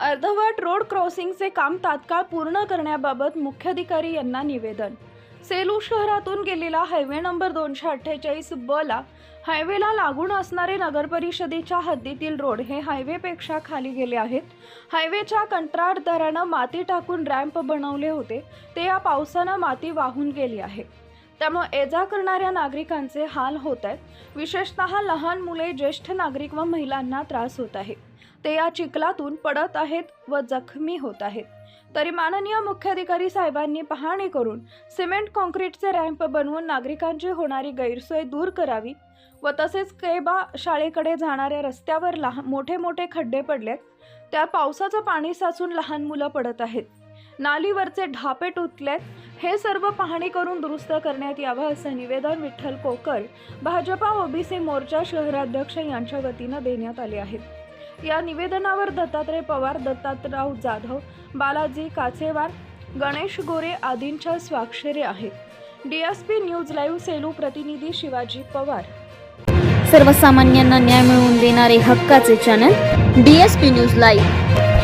अर्धवट रोड क्रॉसिंगचे काम तात्काळ पूर्ण करण्याबाबत मुख्याधिकारी यांना निवेदन. सेलू शहरातून गेलेला हायवे नंबर दोनशे अठ्ठेचाळीस ब ला हायवेला लागून असणारे नगरपरिषदेच्या हद्दीतील रोड हे हायवेपेक्षा खाली गेले आहेत. हायवेच्या कंत्राटदारानं माती टाकून रॅम्प बनवले होते. ते या पावसानं माती वाहून गेली आहे. त्यामुळे ये जा करणाऱ्या नागरिकांचे हाल होत आहेत. विशेषतः लहान मुले ज्येष्ठ नागरिक व महिलांना त्रास होत आहे. ते या चिखलातून पडत आहेत व जखमी होत आहेत. तरी माननीय मुख्याधिकारी साहेबांनी पाहणी करून सिमेंट कॉन्क्रीटचे रॅम्प बनवून नागरिकांची होणारी गैरसोय दूर करावी व तसेच केबा शाळेकडे जाणाऱ्या रस्त्यावर लहान मोठे मोठे खड्डे पडलेत. त्या पावसाचं पाणी साचून लहान मुलं पडत आहेत. नालीवरचे ढापे तुटलेत. हे सर्व पाहणी करून दुरुस्त करण्यात यावं असं निवेदन विठ्ठल कोकर भाजपा ओबीसी मोर्चा शहराध्यक्ष यांच्या वतीनं देण्यात आले आहेत या निवेदनावर दत्तात्रय पवार दत्तात्रराव जाधव बालाजी काचेवार गणेश गोरे आदींच्या स्वाक्षरी आहेत डीएसपी न्यूज लाईव्ह सेलू प्रतिनिधी शिवाजी पवार. सर्वसामान्यांना न्याय मिळवून देणारे हक्काचे channel D S P news live.